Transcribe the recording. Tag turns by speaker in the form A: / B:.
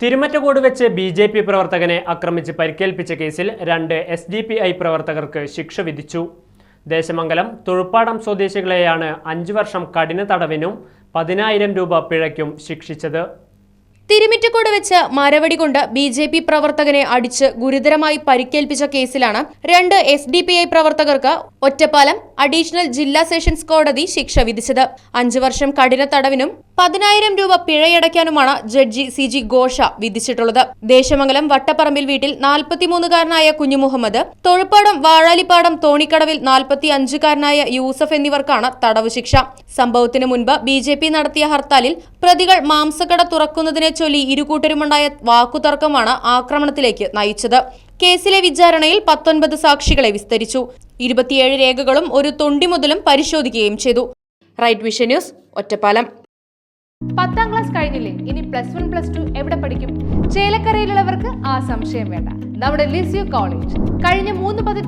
A: തിരുമറ്റക്കോട് വെച്ച് B J P പ്രവർത്തകനെ ആക്രമിച്ച് പരിക്കേൽപ്പിച്ച കേസിൽ രണ്ട് എസ് ഡി പി ഐ പ്രവർത്തകർക്ക് ശിക്ഷ വിധിച്ചു. ദേശമംഗലം തുഴുപ്പാടം സ്വദേശികളെയാണ് അഞ്ചു വർഷം കഠിന തടവിനും പതിനായിരം രൂപ പിഴയ്ക്കും ശിക്ഷിച്ചത്.
B: തിരുമിറ്റക്കോട് വെച്ച് മരവടി കൊണ്ട് ബി ജെ പി പ്രവർത്തകനെ അടിച്ച് ഗുരുതരമായി പരിക്കേൽപ്പിച്ച കേസിലാണ് രണ്ട് എസ് ഡി പി ഐ പ്രവർത്തകർക്ക് ഒറ്റപ്പാലം അഡീഷണൽ ജില്ലാ സെഷൻസ് കോടതി ശിക്ഷ വിധിച്ചത്. അഞ്ചു വർഷം കഠിന തടവിനും പതിനായിരം രൂപ പിഴയടയ്ക്കാനുമാണ് ജഡ്ജി സി ജി ഘോഷ വിധിച്ചിട്ടുള്ളത്. ദേശമംഗലം വട്ടപ്പറമ്പിൽ വീട്ടിൽ നാൽപ്പത്തിമൂന്നുകാരനായ കുഞ്ഞുമുഹമ്മദ് തൊഴുപ്പാടം വാഴാലിപ്പാടം തോണിക്കടവിൽ നാൽപ്പത്തി അഞ്ചുകാരനായ യൂസഫ് എന്നിവർക്കാണ് തടവ് ശിക്ഷ സംഭവത്തിന് മുൻപ് ബി നടത്തിയ ഹർത്താലിൽ പ്രതികൾ മാംസക്കട തുറക്കുന്നതിനെ ചൊല്ലി ഇരുകൂട്ടരുമുണ്ടായ വാക്കുതർക്കമാണ് ആക്രമണത്തിലേക്ക് നയിച്ചത്. കേസിലെ വിചാരണയിൽ പത്തൊൻപത് സാക്ഷികളെ വിസ്തരിച്ചു. ഇരുപത്തിയേഴ് രേഖകളും ഒരു തൊണ്ടി മുതലും പരിശോധിക്കുകയും ചെയ്തു. Right vision news Ottapalam.
C: പത്താം ക്ലാസ് കഴിഞ്ഞില്ലേ? ഇനി പ്ലസ് വൺ പ്ലസ് ടു എവിടെ പഠിക്കും? ചേലക്കരയിലുള്ളവർക്ക് ആ സംശയം വേണ്ട. നമ്മുടെ ലിസ്യു കോളേജ് കഴിഞ്ഞ മൂന്ന്